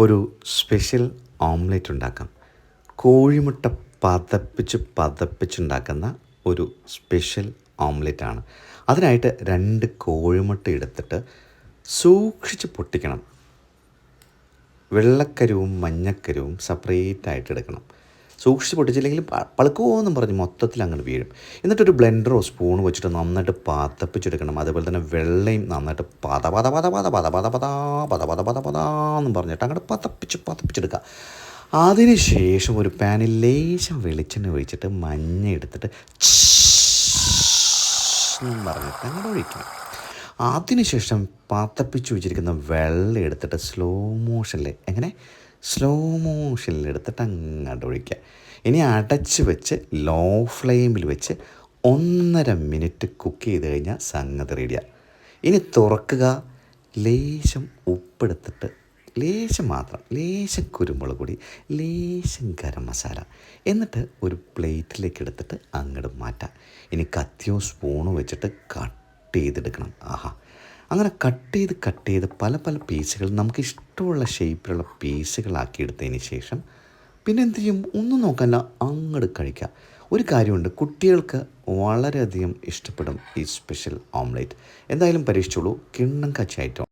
ഒരു special omelette ഉണ്ടാക്കാം. കോഴിമുട്ട പതപ്പിച്ച് പതപ്പിച്ചുണ്ടാക്കുന്ന ഒരു സ്പെഷ്യൽ ഓംലെറ്റ് ആണ്. അതിനായിട്ട് രണ്ട് കോഴിമുട്ട എടുത്തിട്ട് സൂക്ഷിച്ച് പൊട്ടിക്കണം. വെള്ളക്കരുവും മഞ്ഞക്കരുവും സെപ്പറേറ്റ് ആയിട്ട് എടുക്കണം. സൂക്ഷിച്ച് പൊട്ടിച്ചില്ലെങ്കിൽ പ- പളുക്കുമോയെന്നും പറഞ്ഞ് മൊത്തത്തിൽ അങ്ങോട്ട് വീഴും എന്നിട്ടൊരു ബ്ലെൻഡറോ സ്പൂൺ വെച്ചിട്ട് നന്നായിട്ട് പാത്തപ്പിച്ചെടുക്കണം അതുപോലെ തന്നെ വെള്ളയും നന്നായിട്ട് പത പത പത പത പത പത പത പത പത പത പത എന്നും പറഞ്ഞിട്ട് അങ്ങോട്ട് പതപ്പിച്ച് പതപ്പിച്ചെടുക്കുക അതിന് ശേഷം ഒരു പാനിൽ ലേശം വെളിച്ചെണ്ണ ഒഴിച്ചിട്ട് മഞ്ഞ എടുത്തിട്ട് എന്നും പറഞ്ഞിട്ട് അങ്ങോട്ട് ഒഴിക്കണം അതിനുശേഷം പാത്തപ്പിച്ച് വെച്ചിരിക്കുന്ന വെള്ളം എടുത്തിട്ട് സ്ലോ മോഷനിൽ എങ്ങനെ സ്ലോ മോഷനിൽ എടുത്തിട്ട് അങ്ങോട്ട് ഒഴിക്കുക ഇനി അടച്ച് വെച്ച് ലോ ഫ്ലെയിമിൽ വെച്ച് ഒന്നര മിനിറ്റ് കുക്ക് ചെയ്ത് കഴിഞ്ഞാൽ സംഗതി റെഡിയാ ഇനി തുറക്കുക. ലേശം ഉപ്പെടുത്തിട്ട് ലേശം മാത്രം ലേശം കുരുമുളക് പൊടി ലേശം ഗരം മസാല എന്നിട്ട് ഒരു പ്ലേറ്റിലേക്ക് എടുത്തിട്ട് അങ്ങോട്ട് മാറ്റാം. ഇനി കത്തിയോ സ്പൂണോ വെച്ചിട്ട് കട്ട് ചെയ്തെടുക്കണം. ആഹാ. അങ്ങനെ കട്ട് ചെയ്ത് കട്ട് ചെയ്ത് പല പല പീസുകൾ നമുക്ക് ഇഷ്ടമുള്ള ഷേപ്പിലുള്ള പീസുകളാക്കി എടുത്തതിന് ശേഷം പിന്നെ എന്ത് ചെയ്യും? ഒന്നും നോക്കല്ല അങ്ങോട്ട് കഴിക്കുക ഒരു കാര്യമുണ്ട് കുട്ടികൾക്ക് വളരെയധികം ഇഷ്ടപ്പെടും ഈ സ്പെഷ്യൽ ഓംലേറ്റ് എന്തായാലും പരീക്ഷിച്ചോളൂ കിണ്ണം കച്ചായിട്ടോ